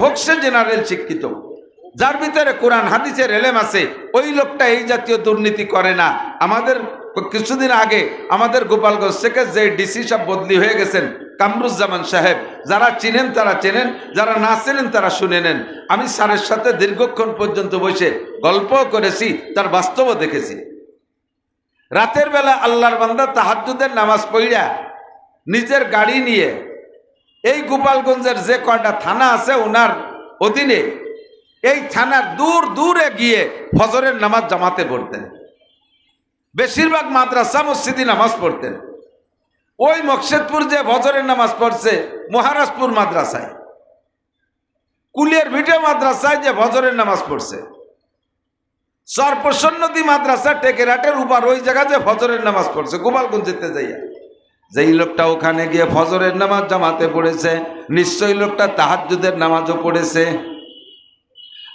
হোক জেনারেল শিক্ষিত। যার ভিতরে কোরআন, হাদিসের এলেম আছে, ওই লোকটা এই জাতীয় দুর্নীতি করে না। আমাদের কিছুদিন আগে আমাদের গোপালগঞ্জ থেকে যে ডিসি সাহেব বদলি হয়ে গেছেন, কামরুজ্জামান সাহেব, যারা চিনেন তারা চেনেন, যারা না চেনেন তারা শুনে নেন। আমি স্যারের সাথে দীর্ঘক্ষণ পর্যন্ত বসে গল্প করেছি, তার বাস্তবও দেখেছি। রাতের বেলা আল্লাহর বান্দা তাহাজ্জুদের নামাজ পড়িয়া নিজের গাড়ি নিয়ে এই গোপালগঞ্জের যে কয়টা থানা আছে ওনার অধীনে এই থানার দূর দূরে গিয়ে ফজরের নামাজ জামাতে পড়তেন। বেশিরভাগ মাদ্রাসা, মসজিদে নামাজ পড়তেন। ওই মকসেদপুর যে ফজরের নামাজ পড়ছে, মহারাজপুর মাদ্রাসায়। কুলিয়ার ভিটে মাদ্রাসায় যে ফজরের নামাজ পড়ছে। সর্বসন্নতি মাদ্রাসা, টেকেরাটের উপর ওই জায়গায় যে ফজরের নামাজ পড়ছে, গোপালগঞ্জেতে যাইয়া। যেই লোকটা ওখানে গিয়ে ফজরের নামাজ জামাতে পড়েছে নিশ্চয়ই লোকটা তাহাজুদের নামাজও পড়েছে।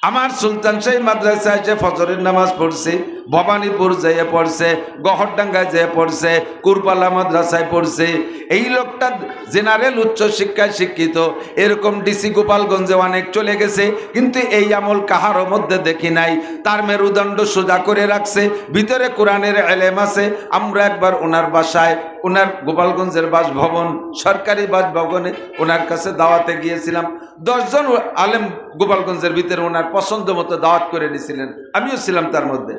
আমার সুলতান শাহী মাদ্রাসায় যে ফজরের নামাজ পড়ছে, ভবানীপুর যেয়ে পড়ছে, গহরডাঙ্গায় যেয়ে পড়ছে কুরপালা মাদ্রাসায় পড়ছে, এই লোকটা জেনারেল উচ্চ শিক্ষায় শিক্ষিত, এরকম ডিসি গোপালগঞ্জে অনেক চলে গেছে, কিন্তু এই আমল কাহারও মধ্যে দেখি নাই। তার মেরুদণ্ড সোজা করে রাখছে, ভিতরে কোরআনের এলেম আছে, আমরা একবার ওনার বাসায় ওনার গোপালগঞ্জের বাসভবন, সরকারি বাসভবনে ওনার কাছে দাওয়াতে গিয়েছিলাম। দশজন আলেম গোপালগঞ্জের ভিতরে ওনার পছন্দ মতো দাওয়াত করে নিয়েছিলেন। আমিও ছিলাম তার মধ্যে।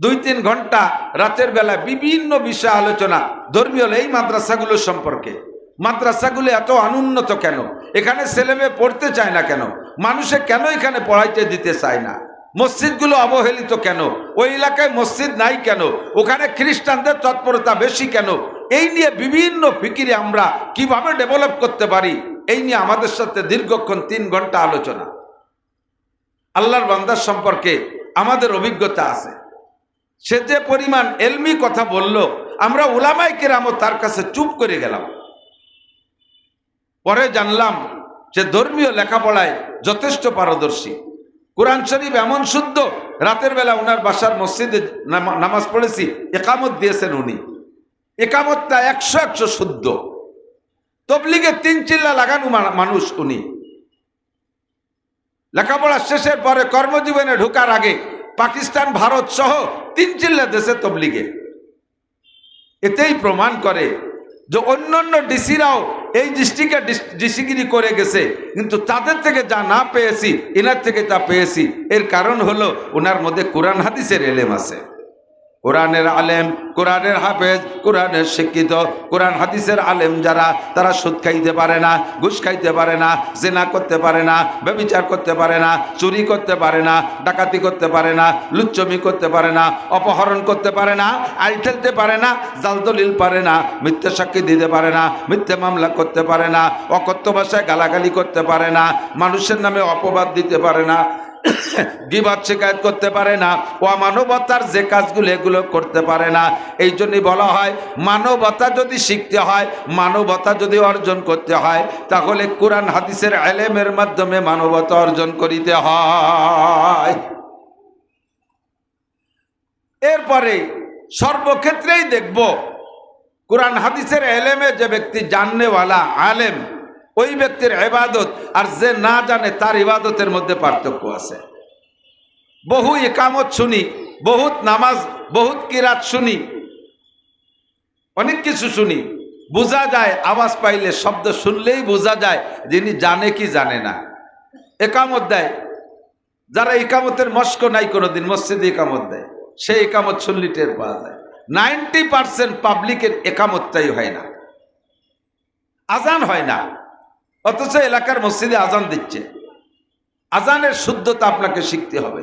দুই তিন ঘণ্টা রাতের বেলা বিভিন্ন বিষয় আলোচনা ধর্মীয় এই মাদ্রাসাগুলো সম্পর্কে। মাদ্রাসাগুলো এত অনুন্নত কেন? এখানে ছেলেমেয়ে পড়তে চায় না কেন? মানুষে কেন এখানে পড়াইতে দিতে চায় না? মসজিদগুলো অবহেলিত কেন? ওই এলাকায় মসজিদ নাই কেন? ওখানে খ্রিস্টানদের তৎপরতা বেশি কেন? এই নিয়ে বিভিন্ন ফিকিরে আমরা কীভাবে ডেভেলপ করতে পারি? এই নিয়ে আমাদের সাথে দীর্ঘক্ষণ তিন ঘণ্টা আলোচনা। আল্লাহর বান্দার সম্পর্কে আমাদের অভিজ্ঞতা আছে। সে যে পরিমাণ এলমি কথা বলল, আমরা উলামাই কেরামও তার কাছে চুপ করে গেলাম। পরে জানলাম যে ধর্মীয় লেখাপড়ায় যথেষ্ট পারদর্শী। কোরআন শরীফ এমন শুদ্ধ, রাতের বেলা ওনার বাসার মসজিদে নামা- নামাজ পড়েছি, একামত দিয়েছেন উনি। একামতটা একশো একশো শুদ্ধ। তবলিগে তিন চিল্লা লাগানো মানুষ উনি। লেখাপড়া শেষের পরে কর্মজীবনে ঢোকার আগে পাকিস্তান, ভারত সহ তিন চিল্লা দেশে তবলিগে। এতেই প্রমাণ করে যে অন্যান্য ডিসিরাও এই ডিস্ট্রিক্টে ডিসিগিরি করে গেছে। কিন্তু তাদের থেকে যা না পেয়েছি, এনার থেকে তা পেয়েছি। এর কারণ হলো, ওনার মধ্যে কোরআন হাদিসের এলেম আছে। কোরআনের আলেম কোরআনের হাফেজ কোরআনের শিক্ষিত কোরআন হাদিসের আলেম যারা তারা সুদ খাইতে পারে না ঘুষ খাইতে পারে না জেনা করতে পারে না ব্যবিচার করতে পারে না চুরি করতে পারে না ডাকাতি করতে পারে না লুচ্চমি করতে পারে না অপহরণ করতে পারে না আই ঠেলতে পারে না জাল দলিল পারে না মিথ্যে সাক্ষী দিতে পারে না মিথ্যে মামলা করতে পারে না অকথ্য ভাষায় গালাগালি করতে পারে না মানুষের নামে অপবাদ দিতে পারে না গিবাদ শিকায়ত করতে পারে না, ও মানবতার যে কাজগুলো এগুলো করতে পারে না। এই জন্যই বলা হয়, মানবতা যদি শিখতে হয়, মানবতা যদি অর্জন করতে হয়, তাহলে কোরআন হাদিসের এলেমের মাধ্যমে মানবতা অর্জন করিতে হয়। এরপরে সর্বক্ষেত্রেই দেখব, কোরআন হাদিসের এলেমে যে ব্যক্তি জাননেওয়ালা, আলেম ওই ব্যক্তির এবাদত আর যে না জানে তার ইবাদতের মধ্যে পার্থক্য আছে। বহু একামত শুনি, বহুত নামাজ, বহুত কিরাত শুনি, অনেক কিছু শুনি। বোঝা যায়, আওয়াজ পাইলে শব্দ শুনলেই বোঝা যায় যিনি জানে কি জানে না। একামত দেয়। যারা একামতের মস্ক নাই কোনোদিন, মসজিদে একামত দেয়। সেই একামত শুনলি টের পাওয়া যায়। নাইনটি পার্সেন্ট পাবলিকের একামতটাই হয় না। আজান হয় না। অথচ এলাকার মসজিদে আজান দিচ্ছে। আজানের শুদ্ধতা আপনাকে শিখতে হবে।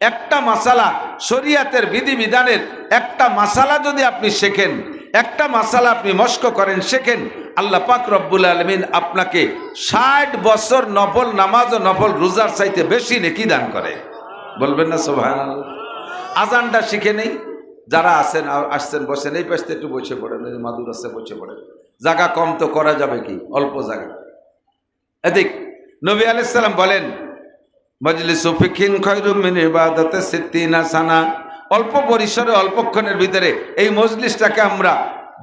একটা মাসালা শরিয়াতের বিধিবিধানের একটা মাসালা যদি আপনি শেখেন, একটা মাসালা আপনি মস্ক করেন, শেখেন, আল্লাহ পাক রব্বুল আলমিন আপনাকে ষাট বছর নফল নামাজ ও নফল রোজার চাইতে বেশি নেকি দান করে। বলবেন না সোভান আজানটা শিখে নেই। যারা আসেন আসছেন, বসেন, এই পাশে একটু বসে পড়েন মাদুর আছে, বসে পড়েন। জায়গা কম তো করা যাবে কি? অল্প জায়গা। এদিক, নবী আলাইসাল্লাম বলেন, মজলিস ফিকিন খৈরুমিন ইবাদতে সিদ্দিনা সানা। অল্প পরিসরে অল্পক্ষণের ভিতরে এই মজলিসটাকে আমরা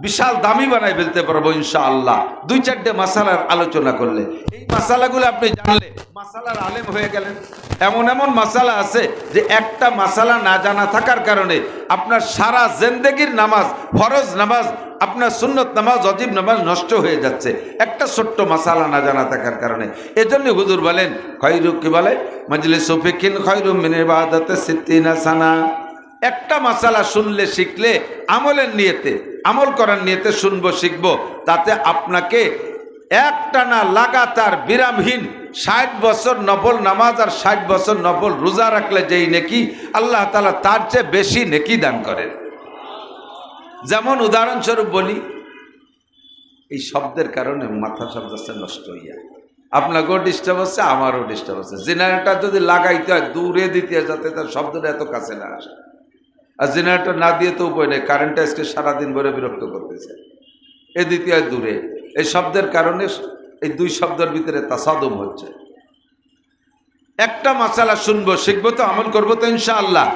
বিশাল দামি বানাই ফেলতে পারব ইনশাআল্লাহ। দুই চারটে মাসালার আলোচনা করলে। এই মাসালাগুলো আপনি জানলে মাসালার আলেম হয়ে গেলেন। এমন এমন মাসালা আছে যে একটা মাসালা না জানা থাকার কারণে আপনার সারা জেন্দেগির নামাজ, ফরজ নামাজ, আপনার সুন্নত নামাজ, অজীব নামাজ নষ্ট হয়ে যাচ্ছে। একটা ছোট্ট মাসালা না জানা থাকার কারণে। এজন্য হুজুর বলেন খয়রু কি বলে? মজলে সফিকিন খয়রু মিনের বাদাতে সিদ্দিনা সানা। একটা মাসালা শুনলে শিখলে, আমলের নিয়েতে, আমল করার নিয়েতে শুনব, শিখব, তাতে আপনাকে একটানা লাগাতার বিরামহীন ষাট বছর নফল নামাজ আর ষাট বছর নফল রোজা রাখলে যেই নেকি, আল্লাহ তালা তার চেয়ে বেশি নেকি দান করেন। যেমন উদাহরণস্বরূপ বলি, এই শব্দের কারণে মাথা যাচ্ছে নষ্ট হইয়া। আপনাকেও ডিস্টার্ব হচ্ছে আমারও ডিস্টার্ব হচ্ছে জেনারেটর যদি লাগাইতে হয়, দূরে দিতে যাতে তার শব্দটা এত কাছে না আসে। আর জেনারেটর না দিয়ে তো উপায় নেই কারেন্টটা আজকে সারাদিন ভরে বিরক্ত করতেছে। এ দ্বিতীয় দূরে, এই শব্দের কারণে এই দুই শব্দের ভিতরে তাসাদম হচ্ছে। একটা মশালা শুনব, শিখব তো, আমল করব তো, ইনশাআল্লাহ।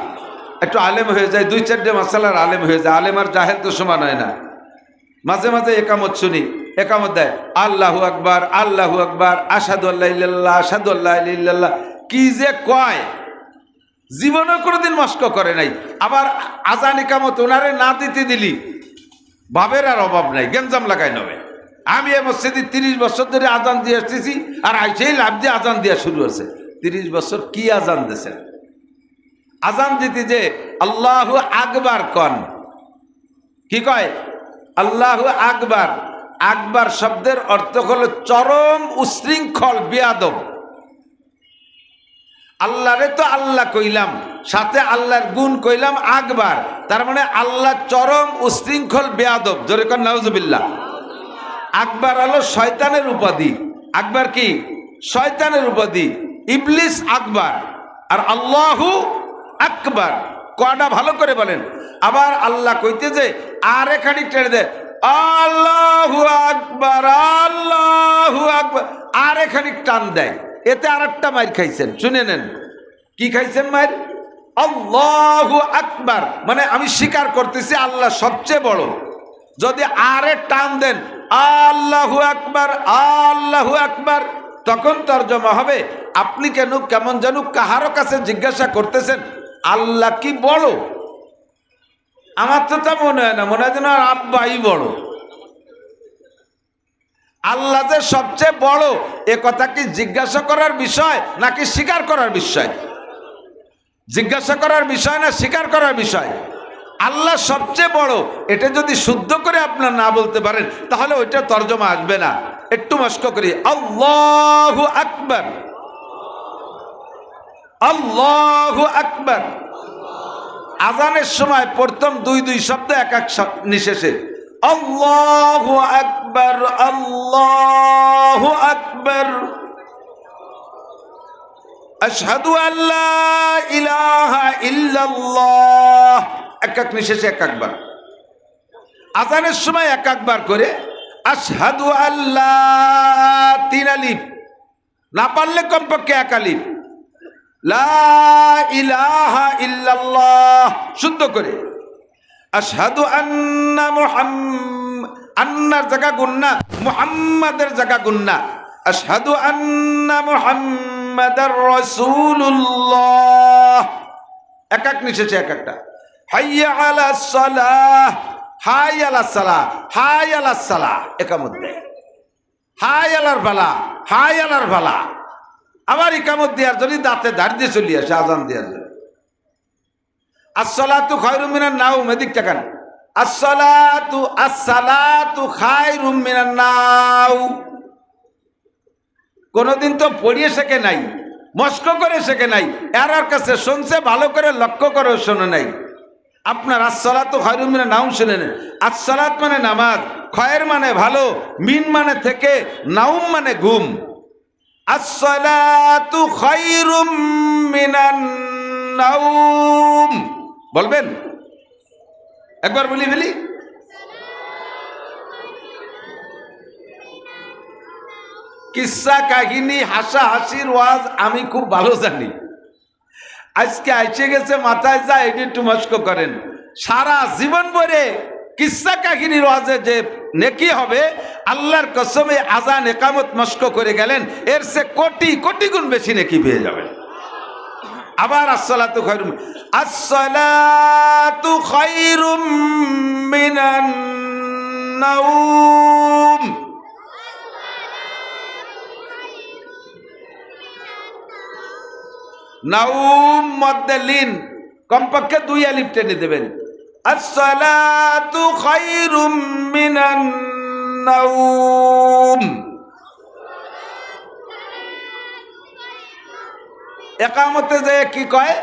একটু আলেম হয়ে যায়, দুই চারটে মশালার আলেম হয়ে যায়, আলেম আর জাহেল তো সমান হয় না। মাঝে মাঝে একামত শুনি, একামত দেয়, আল্লাহু আকবার আল্লাহু আকবার আসাদু আল্লাহ ইল্লাল্লাহ আসাদু আল্লাহ ইল্লাল্লাহ, কি যে কয়। জীবনেও কোনোদিন মস্ক করে নাই। আবার আজান একামত ওনারে না দিতে দিলি ভাবের আর অভাব নাই গেঞ্জাম লাগাই নবে। আমি এ মসজিদে তিরিশ বছর ধরে আজান দিয়ে আসতেছি, আর আইসেই লাভ দিয়ে আজান দেওয়া শুরু হয়েছে। তিরিশ বছর কি আজান দিয়েছেন? আজান দিতে যে আল্লাহ আকবার কন। কি কয়? আল্লাহ আকবার। আকবার শব্দের অর্থ হলো চরম উশৃঙ্খল, বিয়াদব। আল্লাহরে তো আল্লাহ কইলাম, সাথে আল্লাহর গুণ কইলাম আকবার। তার মানে আল্লাহ চরম উশৃঙ্খল বেয়াদব। জোরে কর নাউজুবিল্লাহ। আকবার হলো শয়তানের উপাধি। আকবার কি? শয়তানের উপাধি। ইবলিস আকবার। আর আল্লাহু আকবার। কয়টা ভালো করে বলেন। আবার আল্লাহ কইতে যে আর এখানে টেনে দেয় আল্লাহু আকবার আল্লাহু আকবার। আর এখানে টান দেয়। এতে আর একটা মায়ের খাইছেন। শুনে নেন। কি খাইছেন মায়ের? আল্লাহু আকবার। মানে আমি স্বীকার করতেছি আল্লাহ সবচেয়ে বড়। যদি আরে টান দেন, আল্লাহু আকবার আল্লাহু আকবার, তখন তর্জমা হবে। আপনি কেন, কেমন যেন কাহারও কাছে জিজ্ঞাসা করতেছেন, আল্লাহ কি বড়? আমার তো তা মনে হয় না, মনে হয় যেন আর আব্বাই বড়। আল্লাহ যে সবচেয়ে বড়, এ কথা কি জিজ্ঞাসা করার বিষয় নাকি স্বীকার করার বিষয়? জিজ্ঞাসা করার বিষয় না স্বীকার করার বিষয়? আল্লাহ সবচেয়ে বড়, এটা যদি শুদ্ধ করে আপনার না বলতে পারেন, তাহলে ওইটা তর্জমা আসবে না। একটু মস্ক করি, আল্লাহ আকবর। আল্লাহ আকবর। আজানের সময় প্রথম দুই দুই শব্দ এক এক নিশেষে। আল্লাহ আকবর আল্লাহ আকবর। আশহাদু আল্লাহ ইল্লাল্লাহ। এক এক নিশেষে এক একবার। আজানের সময় এক একবার করে আশহাদু আল্লাহ তিন আলিফ। না পারলে কমপক্ষে এক আলিফ। লা ইলাহা ইল্লাল্লাহ। শুদ্ধ করে। আশহাদু আন্না মুহাম্ম আন্নার জায়গা গুন্না, মুহাম্মাদের জায়গা গুন্না। আশহাদু আন্না মুহাম্মাদার রাসূলুল্লাহ। এক এক নিশেষে এক একটা। হাইয়া আলা সালাহ, হাই আলা সালাহ, হাই আলা সালাহ একামত দেয় হাই আলার ভালা হাই আলার ভালা আবার ইকামত দেওয়ার জন্য দাঁতে দাঁড় দিয়ে চলি আসে, আজান দেওয়ার জন্য আসসালাতু খায়রু মিনান নাউম এদিক টাকান আসসালাতু আসসালাতু খায়রু মিনান নাও। কোনোদিন তো পড়িয়ে শেখে নাই, মস্ক করে শেখে নাই এর কাছে শুনছে, ভালো করে লক্ষ্য করে শোনে নাই। আপনার আসসালাতু খায়রু মিনান নাউম শুনে নেন আসসালাত মানে নামাজ, খয়ের মানে ভালো, মিন মানে থেকে নাউম মানে ঘুম। আসসালাতু খায়রুম মিনান নাউম বলবেন? একবার বলি ফেলি। কিসা কাহিনী, হাসা হাসির ওয়াজ আমি খুব ভালো জানি। আজকে আইসে গেছে, মাথায় যা এটি একটু মস্ক করেন। সারা জীবন ভরে কিসা কাহিনীর ওয়াজে যে নেকি হবে, আল্লাহর কসমে আজান একামত মস্ক করে গেলেন, এর সে কোটি কোটি গুণ বেশি নেকি পেয়ে যাবেন। আবার আসসালাতু খায়রুম। আসসালাতু খায়রুম মিনান নাউম নাউম মধ্যে লিন কমপক্ষে দুই আলিফ টেনে দেবেন। আসসালাতু খায়রুম মিনান নাউম একামতে যে কি কয়?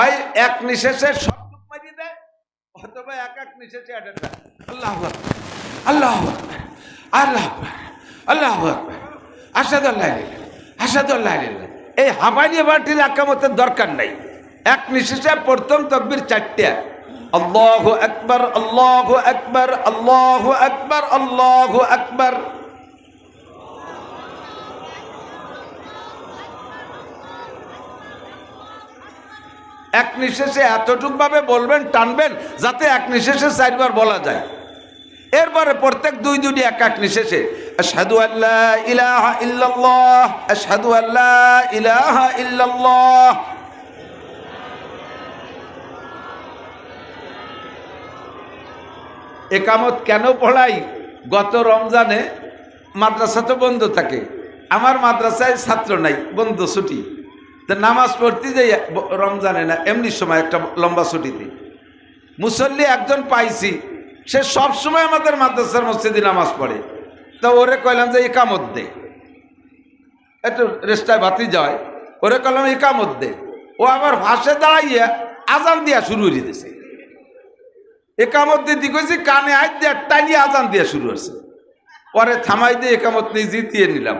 ওই এক নিশেষে সব টুক দেয় অথবা এক এক নিশেষে আল্লাহ আল্লাহ আল্লাহ আল্লাহ আকবার, আসাদু আল্লাহ ইলাহা, আসাদু আল্লাহ ইলাহা। এই হাবানি বাটির একামতের দরকার নাই। এক নিশেষে প্রথম তকবির চারটে। আল্লাহ আকবার আল্লাহ আকবার আল্লাহ আকবার আল্লাহ আকবার। এক নিঃশেষে এতটুক ভাবে বলবেন, টানবেন, যাতে এক নিঃশেষে চারবার বলা যায়। এরপরে প্রত্যেক দুই দুটি এক এক নিঃশেষে সাধু আল্লাহ ইলাহা ইল্লাল্লাহ সাধু আল্লাহ ইলাহা ইল্লাল্লাহ। একামত কেন পড়াই? গত রমজানে মাদ্রাসা তো বন্ধ থাকে। আমার মাদ্রাসায় ছাত্র নাই, বন্ধ ছুটি। তো নামাজ পড়তে যাই রমজানে না, এমনি সময় একটা লম্বা ছুটিতে মুসল্লি একজন পাইছি, সে সব সময় আমাদের মাদ্রাসার মসজিদে নামাজ পড়ে। তো ওরে কইলাম যে একামত দে। একটু রেস্টায় বাতি যায় ওরে কইলাম একামত দে। ও আবার ভাসে দাঁড়াইয়া আজান দিয়া শুরু করে দিয়েছে একামত দিতে কইছি? কানে হাত দিয়ে টানিয়ে আজান দিয়া শুরু হয়েছে পরে থামাই দিয়ে একামত নিয়ে জিতিয়ে নিলাম।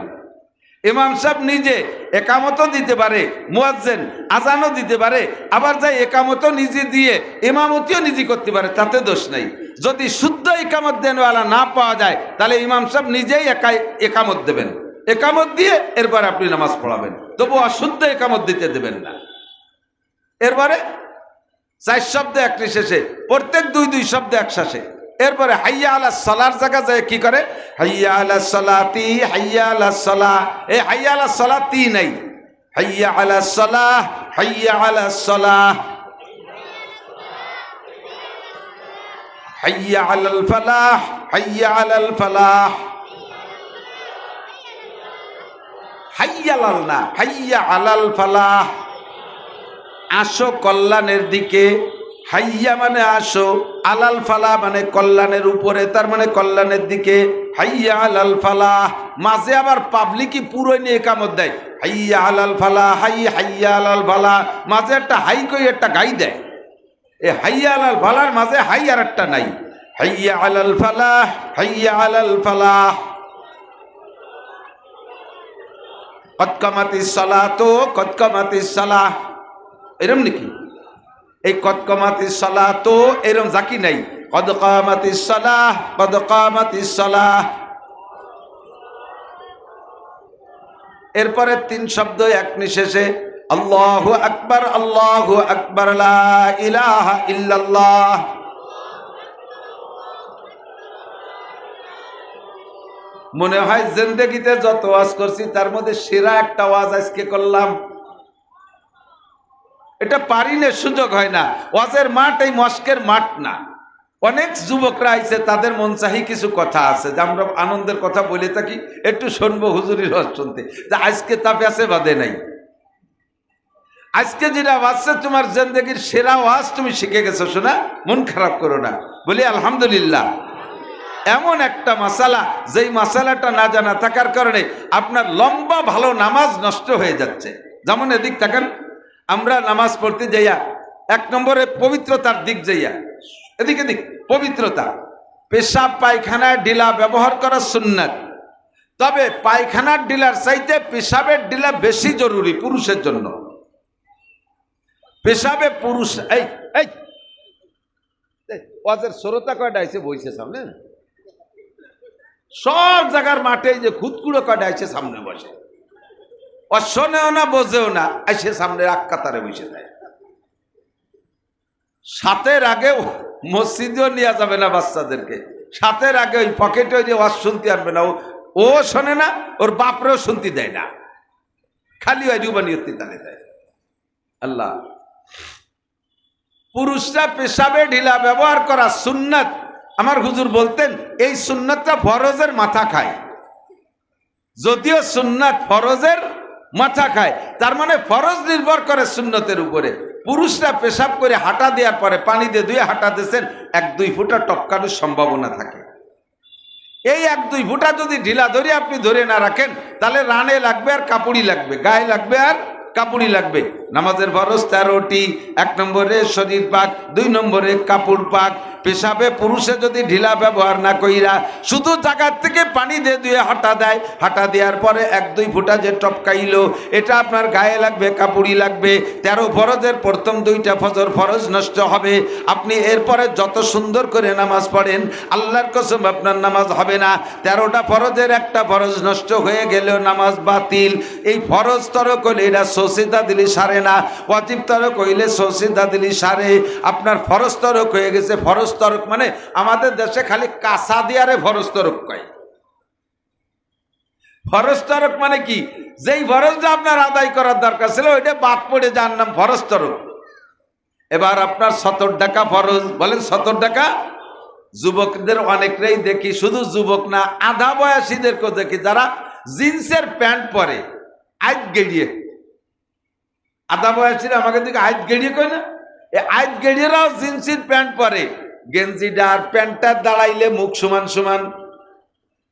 ইমাম সাহেব নিজে একামতও দিতে পারে, মুয়াজ্জেন আজানও দিতে পারে, আবার যাই একামতও নিজে দিয়ে ইমামতিও নিজে করতে পারে, তাতে দোষ নাই। যদি শুদ্ধ একামত দেনওয়ালা না পাওয়া যায়, তাহলে ইমাম সাহেব নিজেই একাই একামত দেবেন। একামত দিয়ে এরপর আপনি নামাজ পড়াবেন। তবু অশুদ্ধ একামত দিতে দেবেন না। এরপরে চার শব্দ একটি শেষে, প্রত্যেক দুই দুই শব্দ এক শেষে। এরপরে হাইয়া আলা সলার জায়গা যায় কি করে? হাইয়া আলা সলাতি, হাইয়া আলা সলা। এই হাইয়া আলা সলাতি নাই। হাইয়া আলা সলাহ হাইয়া আলা সলাহ আলাল ফালাহ, হাইয়া আলাল ফালাহ। হাইয়া আলাল না, হাইয়া আলাল ফালাহ। আসো কল্যাণের দিকে। হাইয়া মানে আসো, আলাল ফালা মানে কল্যাণের উপরে, তার মানে কল্যাণের দিকে। হাইয়া আলাল ফালা, মাঝে আবার পাবলিকই পুরো নিয়ে কামত দেয়। হাইয়া আলাল ফালা, হাই, হাইয়া আলাল ফালা, মাঝে একটা হাই কই একটা গাই দেয়। এ হাইয়া আলাল ফালার মাঝে হাই আর একটা নাই। হাইয়া আলাল ফালাহ হাইয়া আলাল ফালাহ কতকামাতি সালাহ তো কতকামাতি সালাহ। এরম নাকি? এই কতকামাতি সালাহ তো এরম জাকি নাই। কদকামাতি সালাহ কদকামাতি সালাহ। এরপরে তিন শব্দ এক নিশেষে, আল্লাহ আকবার আল্লাহ আকবার ইলাহা ইল্লাল্লাহ। মনে হয়, জিন্দগিতে যত ওয়াজ করছি, তার মধ্যে সেরা একটা ওয়াজ আজকে করলাম। এটা পারি না সুযোগ হয় না। ওয়াজের মাঠ এই মস্কের মাঠ না। অনেক যুবকরা আইছে, তাদের মন চাহি কিছু কথা আছে। যে আমরা আনন্দের কথা বলে থাকি, একটু শুনব হুজুরির ওয়াজ শুনতে। যে আজকে তাপে আছে, বাদে নাই। আজকে যেটা বাজছে তোমার জিন্দগির সেরা ওয়াজ তুমি শিখে গেছো, শোনা? মন খারাপ করো না। বলি, আলহামদুলিল্লাহ। এমন একটা মাসালা, যেই মাসালাটা না জানা থাকার কারণে আপনার লম্বা ভালো নামাজ নষ্ট হয়ে যাচ্ছে। যেমন এদিক থাকেন আমরা নামাজ পড়তে যাইয়া, এক নম্বরে পবিত্রতার দিক যাইয়া, এদিক এদিক, পবিত্রতা। পেশাব পায়খানায় ডিলা ব্যবহার করা সুন্নাত। তবে পায়খানার ডিলার চাইতে পেশাবের ডিলা বেশি জরুরি পুরুষের জন্য। পেশাবে পুরুষ, এই এই ওয়াজের শ্রোতা কয়টা বইছে সামনে? সব জায়গার মাঠে যে খুদকুড়ো কয়টা এসে সামনে বসে। ও শোনেও না, বোঝেও না এসে সামনে এক কাতারে বসে যায়। সাতের আগে মসজিদেও নেওয়া যাবে না বাচ্চাদেরকে। সাতের আগে ওই পকেটে ওই যে ওয়াজ শুনতে আনবে না, ও- শোনে না, ওর বাপরেও শুনতে দেয় না। খালি ওই রুবানিয়তি দানে দেয়। আল্লাহ, পুরুষরা পেশাবে, ঢিলা ব্যবহার করা সুন্নাত। আমার হুজুর বলতেন, এই সুন্নাতটা ফরজের মাথা খায়। যদিও সুন্নাত ফরজের মাথা খায়। তার মানে ফরজ নির্ভর করে সুন্নতের উপরে। পুরুষরা পেশাব করে হাঁটা দেওয়ার পরে পানি দিয়ে ধুয়ে হাঁটা দিয়েছেন, এক দুই ফুটা টপকানোর সম্ভাবনা থাকে। এই এক দুই ফুটা যদি ঢিলা ধরে আপনি ধরে না রাখেন, তাহলে রানে লাগবে আর কাপড়ি লাগবে, গায়ে লাগবে আর কাপড়ি লাগবে। নামাজের ফরজ তেরোটি, এক নম্বরে শরীর পাক, দুই নম্বরে কাপড় পাক। পেশাবে পুরুষে যদি ঢিলা ব্যবহার না কইরা শুধু জায়গার থেকে পানি দিয়ে দিয়ে হাঁটা দেয়, হাঁটা দেওয়ার পরে এক দুই ফুটা যে টপকাইলো, এটা আপনার গায়ে লাগবে কাপড়ি লাগবে। তেরো ফরজের প্রথম দুইটা ফজর ফরজ নষ্ট হবে। আপনি এরপরে যত সুন্দর করে নামাজ পড়েন, আল্লাহর কসম আপনার নামাজ হবে না। তেরোটা ফরজের একটা ফরজ নষ্ট হয়ে গেলেও নামাজ বাতিল। এই ফরজ তরক হলে এটা সসিদা দিলি সারে না। ওয়াজিব তরক হইলে সসিদা দিলি সারে। আপনার ফরজ তরক হয়ে গেছে। ফরজ তরক মানে আমাদের দেশে খালি কাঁচা দিয়ারে ফরজ তরক কয়। ফরজ তরক মানে কি? যেই ফরজটা আপনার আদায় করার দরকার ছিল, ওইটা বাদ পড়ে যার নাম ফরজ তরক। এবার আপনার সতর টাকা ফরজ। বলেন সত্তর টাকা যুবকদের অনেকটাই দেখি, শুধু যুবক না, আধা বয়সীদেরকেও দেখি, যারা জিন্সের প্যান্ট পরে আইত গেড়িয়ে আধা বয়সীরা আমাকে দিকে আইত গেড়িয়ে কয় না? এই আইত গেড়িয়েরাও জিন্সের প্যান্ট পরে। গেঞ্জিটা আর প্যান্টটা দাঁড়াইলে মুখ সমান সমান।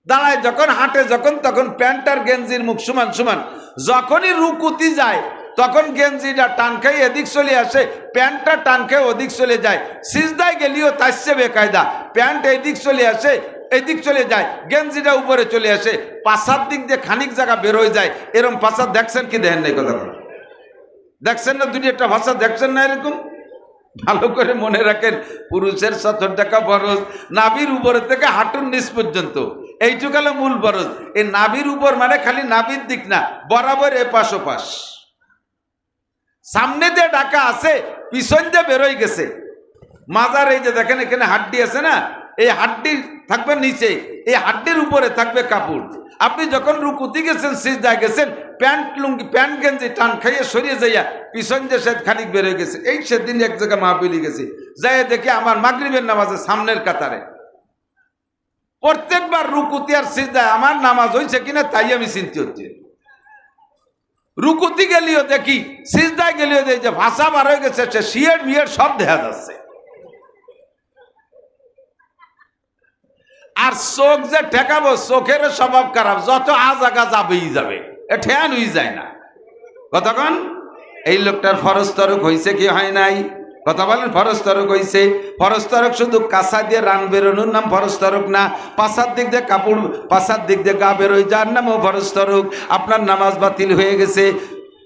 দাঁড়ায় যখন, হাঁটে যখন, তখন প্যান্ট আর গেঞ্জির মুখ সমান সমান। যখনই রুকুতি যায়, তখন গেঞ্জিটা টান খাই এদিক চলে আসে, প্যান্টটা টান খেয়ে ওদিক চলে যায়। সিজদায় গেলেও তাসছে বেকায়দা। প্যান্ট এদিক চলে আসে, এদিক চলে যায়, গেঞ্জিটা উপরে চলে আসে। পাশার দিক দিয়ে খানিক জায়গা বের হয়ে যায়। এরম পাশা দেখছেন কি দেখেন নাই কথা? দেখছেন না দুটি একটা ভাষা দেখছেন না এরকম? ভালো করে মনে রাখেন, পুরুষের সত্তর টাকা বরজ, নাভির উপরে থেকে হাঁটুর নিচ পর্যন্ত। এইটুকু হলো মূল বরজ। এই নাভির উপর মানে খালি নাভির দিক না, বরাবর এপাশ ওপাশ সামনে দিয়ে ডাকা আছে, পিছন দিয়ে বেরোয় গেছে। মাজার এই যে দেখেন, এখানে হাড্ডি আছে না? এই হাড্ডি থাকবে নিচে, এই হাড্ডির উপরে থাকবে কাপড়। আপনি যখন রুকুতি গেছেন সিজদা গেছেন, প্যান্ট লুঙ্গি, প্যান্ট গেঞ্জি টান খাইয়ে সরিয়ে যাইয়া পিছন যে সে খানিক বেরোয় গেছে, এই সেদিন এক জায়গায় মাহবিলি গেছি। যাই দেখি আমার মাগরিবের নামাজে সামনের কাতারে। প্রত্যেকবার রুকুতি আর সিজদায় আমার নামাজ হয়েছে কিনা তাই আমি চিন্তা হচ্ছে। রুকুতি গেলিও দেখি, সিজদায় গেলিও দেখি যে ভাষা বার হয়ে গেছে, সে শিয়ের মিয়ের সব দেখা যাচ্ছে। আর চোখ যে ঠেকাবো চোখের স্বভাব খারাপ। যত আজ আগা যাবেই যাবে, এ হয়ে যায় না। কতক্ষণ এই লোকটার ফরজ তরক হয়েছে কি হয় নাই? কথা বলেন ফরজ তরক হয়েছে ফরজ তরক শুধু কাঁচা দিয়ে রান বেরোনোর নাম ফরজ তরক না, পাশার দিক দিয়ে কাপড়, পাশার দিক দিয়ে গা বেরোয়, যার নামও ফরজ তরক আপনার নামাজ বাতিল হয়ে গেছে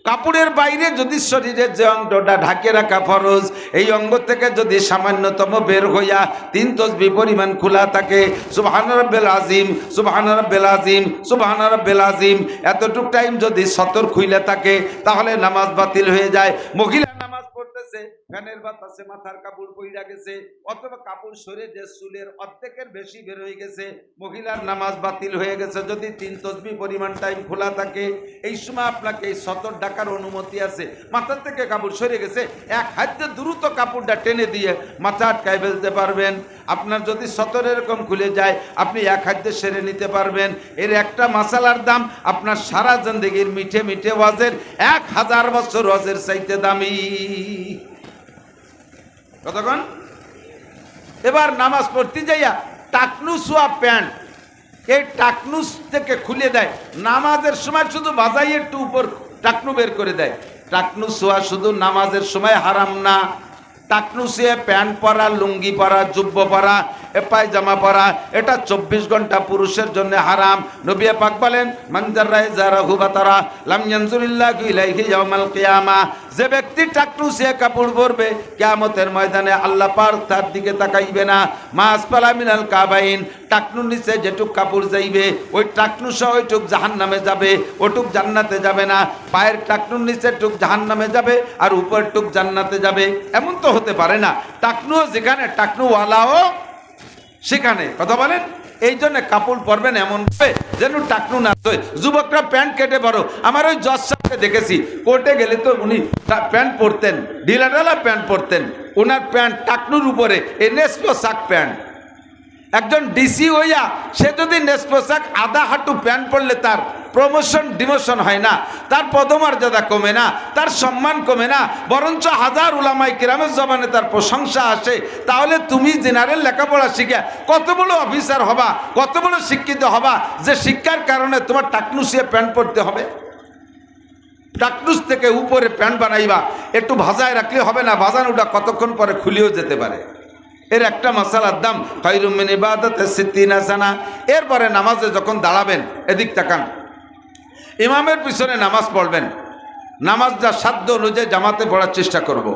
কাপড়ের বাইরে যদি শরীরের যে অঙ্গটা ঢাকে রাখা ফরজ, এই অঙ্গ থেকে যদি সামান্যতম বের হইয়া তিন তসবি পরিমাণ খোলা থাকে, সুবহান রব্বেল আজিম সুবহান রব্বেল আজিম সুবহান রব্বেল আজিম এতটুক টাইম যদি সতর খুইলে থাকে, তাহলে নামাজ বাতিল হয়ে যায়। মহিলা নামাজ পড়তেছে ফ্যানের বাতাসে মাথার কাপড় পইরা গেছে, অথবা কাপড় সরে যে চুলের অর্ধেকের বেশি বের হয়ে গেছে, মহিলার নামাজ বাতিল হয়ে গেছে, যদি তিন তসবি পরিমাণ টাইম খোলা থাকে, এই সময় আপনাকে এই সতর ডাকার অনুমতি আছে। মাথার থেকে কাপড় সরে গেছে, এক হাতে দ্রুত কাপড়টা টেনে দিয়ে মাথা আটকায় ফেলতে পারবেন। আপনার যদি সতর এরকম খুলে যায়, আপনি এক হাতে সেরে নিতে পারবেন। এর একটা মশালার দাম, আপনার সারা জিন্দগির মিঠে মিঠে ওয়াজের এক হাজার বছর ওয়াজের চাইতে দামি। কতক্ষণ? এবার নামাজ পড়তে যাইয়া টাকনু সোয়া প্যান্ট, এই টাকনুস থেকে খুলে দেয়। নামাজের সময় শুধু বাজাই একটু উপর টাকনু বের করে দেয়। টাকনু সোয়া শুধু নামাজের সময় হারাম না। টাকনু শুয়ে প্যান্ট পরা, লুঙ্গি পরা, জুব্ব পরা, এ পায়জামা পরা, এটা চব্বিশ ঘণ্টা পুরুষের জন্য হারাম। নবী পাক বলেন মঞ্জার রায় যারা হুবাতারা লাম ইয়ানজুরিল্লাহ ইলাইহি ইয়াউমাল কিয়ামা। যে ব্যক্তি টাকনু সে কাপড় পরবে কিয়ামতের ময়দানে আল্লাহ পার তার দিকে তাকাইবে না। মাস পালা মিনাল কাবাইন টাকনুর নিচে যেটুক কাপড় যাইবে, ওই টাকনু সহ ওইটুক জাহান নামে যাবে, ওটুক জান্নাতে যাবে না। পায়ের টাকনুর নিচে টুক জাহান নামে যাবে আর উপর টুক জান্নাতে যাবে। এমন তো হতে পারে না। টাকনুও যেখানে টাকনুওয়ালাও সেখানে। কথা বলেন? এই জন্য কাপড় পরবেন এমন ভাবে যেন টাকনু না যুবকরা প্যান্ট কেটে পারো আমার ওই জজ সাহেবকে দেখেছি। কোর্টে গেলে তো উনি প্যান্ট পরতেন ডিলাডালা প্যান্ট পরতেন। ওনার প্যান্ট টাকনুর উপরে এ নেসপো শাক প্যান্ট। একজন ডিসি হইয়া, সে যদি নেস পোশাক আধা হাঁটু প্যান্ট পরলে তার প্রমোশন ডিমোশন হয় না। তার পদমর্যাদা কমে না, তার সম্মান কমে না, বরঞ্চ হাজার উলামাই কিরামের জবানে তার প্রশংসা আসে। তাহলে তুমি জেনারেল লেখাপড়া শিখে কত বড় অফিসার হবা, কত বড় শিক্ষিত হবা, যে শিক্ষার কারণে তোমার টাকনুসিয়ে প্যান্ট পরতে হবে। টাকনুস থেকে উপরে প্যান্ট বানাইবা, একটু ভাজায় রাখলে হবে না, ভাজানোটা কতক্ষণ পরে খুলেও যেতে পারে। এর একটা মশালার দাম খৈরুমিন ইবাদত সিদ্দিনা জানা এরপরে নামাজে যখন দাঁড়াবেন, এদিক তাকান। ইমামের পিছনে নামাজ পড়বেন। নামাজটা সাধ্য অনুযায়ী জামাতে পড়ার চেষ্টা করব।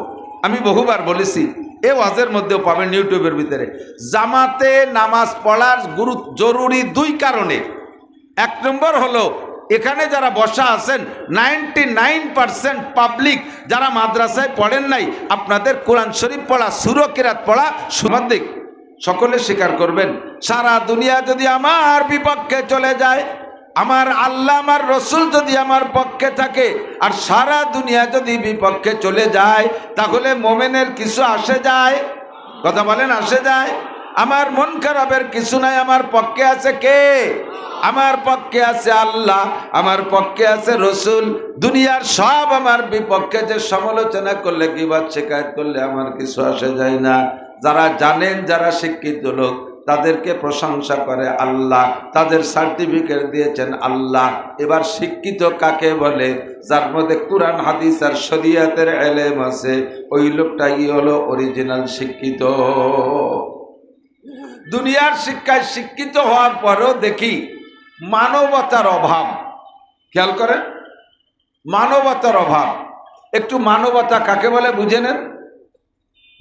আমি বহুবার বলেছি, এ ওয়াজের মধ্যেও পাবেন ইউটিউবের ভিতরে। জামাতে নামাজ পড়ার গুরু জরুরি দুই কারণে। এক নম্বর হলো এখানে যারা বসা আছেন নাইনটি নাইন পাবলিক যারা মাদ্রাসায় পড়েন নাই, আপনাদের কোরআন শরীফ পড়া, সুরকিরাত পড়া সুমাদ্দিক সকলে স্বীকার করবেন, সারা দুনিয়া যদি আমার বিপক্ষে চলে যায়, আমার আল্লাহ, আমার রসুল যদি আমার পক্ষে থাকে, আর সারা দুনিয়া যদি বিপক্ষে চলে যায়, তাহলে মোমেনের কিছু আসে যায়? কথা বলেন, আসে যায়? আমার মন খারাপের কিছু নাই, আমার পক্ষে আছে কে? আমার পক্ষে আছে আল্লাহ, আমার পক্ষে আছে রসুল। দুনিয়ার সব আমার বিপক্ষে যে সমালোচনা করলে কিবাদ শেখায়ত করলে আমার কিছু আসে যায় না। যারা জানেন, যারা শিক্ষিত লোক, তাদেরকে প্রশংসা করে আল্লাহ। তাদের সার্টিফিকেট দিয়েছেন আল্লাহ। এবার শিক্ষিত কাকে বলে? যার মধ্যে কোরআন, হাদিস আর শরিয়াতের এলেম আছে। ওই লোকটাই হলো অরিজিনাল শিক্ষিত। দুনিয়ার শিক্ষায় শিক্ষিত হওয়ার পরেও দেখি মানবতার অভাব। খেয়াল করেন? মানবতার অভাব। একটু মানবতা কাকে বলে বুঝে নেন?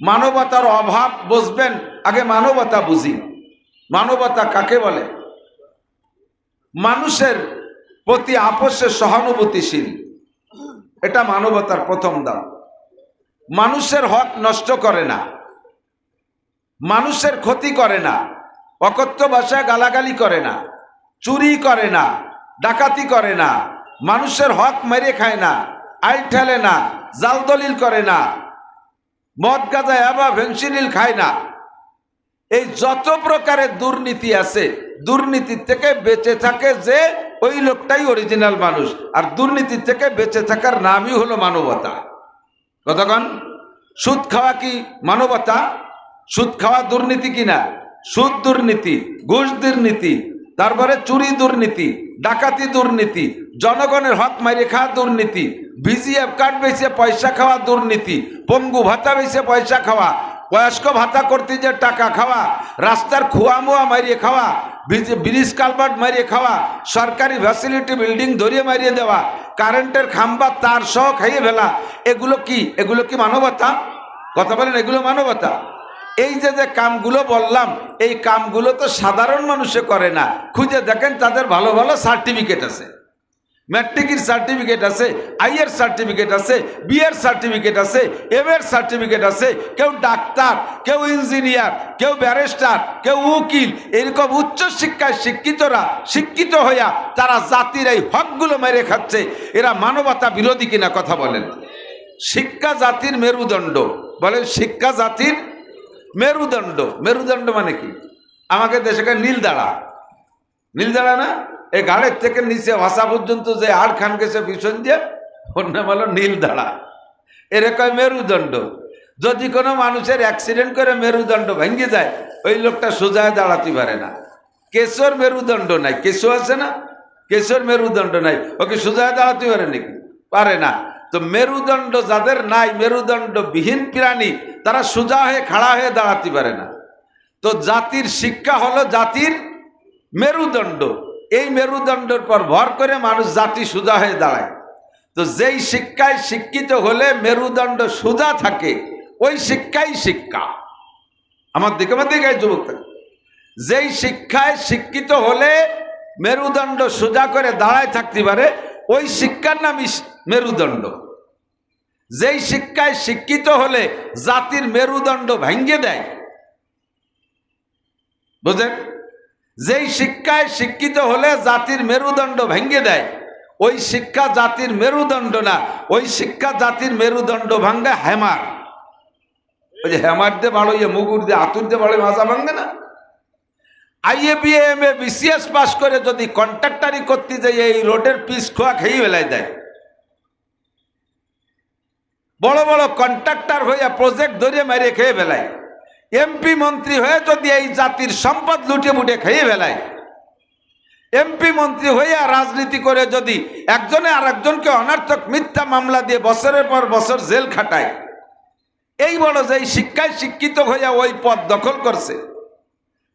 মানবতার অভাব বুঝবেন, আগে মানবতা বুঝি। মানবতা কাকে বলে? মানুষের প্রতি আপসে সহানুভূতিশীল। এটা মানবতার প্রথম দাম মানুষের হক নষ্ট করে না। মানুষের ক্ষতি করে না, অকথ্য ভাষায় গালাগালি করে না, চুরি করে না, ডাকাতি করে না, মানুষের হক মেরে খায় না, আইল ঠেলে না, জাল দলিল করে না, মদ গাঁজা, এবা ভেন্সিনিল খায় না। এই যত প্রকারের দুর্নীতি আছে, দুর্নীতি থেকে বেঁচে থাকে যে ওই লোকটাই অরিজিনাল মানুষ, আর দুর্নীতি থেকে বেঁচে থাকার নামই হলো মানবতা। কতক্ষণ? সুদ খাওয়া কি মানবতা? সুদ খাওয়া দুর্নীতি কিনা? সুদ দুর্নীতি, ঘুষ দুর্নীতি, তারপরে চুরি দুর্নীতি, ডাকাতি দুর্নীতি, জনগণের হক মারিয়ে খাওয়া দুর্নীতি, ভিজিএফ কার্ড বেছে পয়সা খাওয়া দুর্নীতি, পঙ্গু ভাতা বেছে পয়সা খাওয়া, বয়স্ক ভাতা করতে যে টাকা খাওয়া, রাস্তার খুয়া মুয়া মারিয়ে খাওয়া, ব্রিজ কালভার্ট মারিয়ে খাওয়া, সরকারি ফ্যাসিলিটি বিল্ডিং ধরিয়ে মারিয়ে দেওয়া, কারেন্টের খাম্বা, তার সহ খাইয়ে ফেলা, এগুলো কি? এগুলো কি মানবতা? কথা বলেন, এগুলো মানবতা? এই যে যে কামগুলো বললাম, এই কামগুলো তো সাধারণ মানুষে করে না। খুঁজে দেখেন তাদের ভালো ভালো সার্টিফিকেট আছে। ম্যাট্রিকের সার্টিফিকেট আছে আইয়ের সার্টিফিকেট আছে বিয়ের সার্টিফিকেট আছে, এম এর সার্টিফিকেট আছে। কেউ ডাক্তার, কেউ ইঞ্জিনিয়ার, কেউ ব্যারিস্টার, কেউ উকিল, এরকম উচ্চ শিক্ষায় শিক্ষিতরা, শিক্ষিত হইয়া তারা জাতির এই হকগুলো মেরে খাচ্ছে। এরা মানবতা বিরোধী কিনা কথা বলেন। শিক্ষা জাতির মেরুদণ্ড। বলেন শিক্ষা জাতির মেরুদণ্ড মেরুদণ্ড মানে কি? আমাকে দেশে নীল দাঁড়া। নীল দাঁড়া না? এই ঘাড়ের থেকে নিচে ভাষা পর্যন্ত যে হাড় খান গেছে ভীষণ দিয়ে ওর নাম হলো নীল দাঁড়া। এরকম মেরুদণ্ড। যদি কোনো মানুষের অ্যাক্সিডেন্ট করে মেরুদণ্ড ভেঙে যায়, ওই লোকটা সোজায় দাঁড়াতে পারে না। কেশর মেরুদণ্ড নাই। কেশো আছে না? কেশর মেরুদণ্ড নাই। ওকে সোজায় দাঁড়াতে পারে নাকি? পারে না। তো মেরুদণ্ড যাদের নাই মেরুদণ্ড বিহীন প্রাণী, তারা সোজা হয়ে খাড়া হয়ে দাঁড়াতে পারে না। তো জাতির শিক্ষা হলো জাতির মেরুদণ্ড। এই মেরুদণ্ডের পর ভর করে মানুষ জাতি সোজা হয়ে দাঁড়ায়। তো যেই শিক্ষায় শিক্ষিত হলে মেরুদণ্ড সোজা থাকে, ওই শিক্ষাই শিক্ষা। আমার দিকে আমার দিকে যুবক যেই শিক্ষায় শিক্ষিত হলে মেরুদণ্ড সোজা করে দাঁড়ায় থাকতে পারে, ওই শিক্ষার নামই স- মেরুদণ্ড। যেই শিক্ষায় শিক্ষিত হলে জাতির মেরুদণ্ড ভেঙ্গে দেয়। বুঝলেন? যেই শিক্ষায় শিক্ষিত হলে জাতির মেরুদণ্ড ভেঙ্গে দেয়, ওই শিক্ষা জাতির মেরুদণ্ড না, ওই শিক্ষা জাতির মেরুদণ্ড ভাঙ্গে হেমার। ওই যে হেমার দিয়ে বাড়ো ইয়ে মুগুর দিয়ে আতুর দিয়ে বাড়ো মাজা ভাঙ্গে না? IA BA M A BCS pass করে যদি কন্ট্রাক্টারি করতে যাই, এই রোডের পিস খোয়া খেয়ে বেলায় দেয়। বড় বড় কন্ট্রাক্টর হয়ে প্রজেক্ট ধরে মেরে খেয়ে ফেলায়। এমপি মন্ত্রী হয়ে যদি এই জাতির সম্পদ লুটে বুটে খেয়ে ফেলায়। এমপি মন্ত্রী হইয়া রাজনীতি করে যদি একজনে আর একজনকে অনার্থক মিথ্যা মামলা দিয়ে বছরের পর বছর জেল খাটায়। এই বড় যে শিক্ষায় শিক্ষিত হইয়া ওই পদ দখল করছে।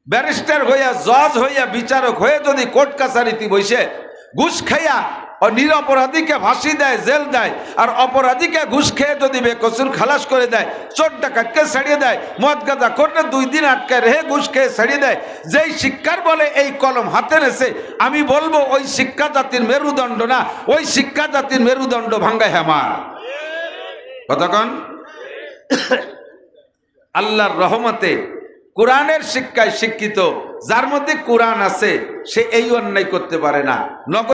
ব্যারিস্টার হইয়া জজ হইয়া বিচারক হয়ে যদি কোর্ট কাছারিতে বসে ঘুষ খাইয়া ও নিরপরাধীকে ফাঁসি দেয়, জেল দেয়, আর অপরাধীকে ঘুষ খেয়ে যদি বেকসুর খালাস করে দেয়, চোর ডাকাতকে ছাড়িয়ে দেয়, মদ গাদা করলে দুই দিন আটকে রেহে ঘুষ খেয়ে ছাড়িয়ে দেয়, যেই শিক্ষার বলে এই কলম হাতে নেছে, আমি বলব ওই শিক্ষা জাতির মেরুদণ্ড না, ওই শিক্ষা জাতির মেরুদণ্ড ভাঙ্গায় হেমার কতক্ষণ আল্লাহর রহমতে কোরআনের শিক্ষায় শিক্ষিত, যার মধ্যে কোরআন আছে, সে এই অন্যায় করতে পারে না, নগদ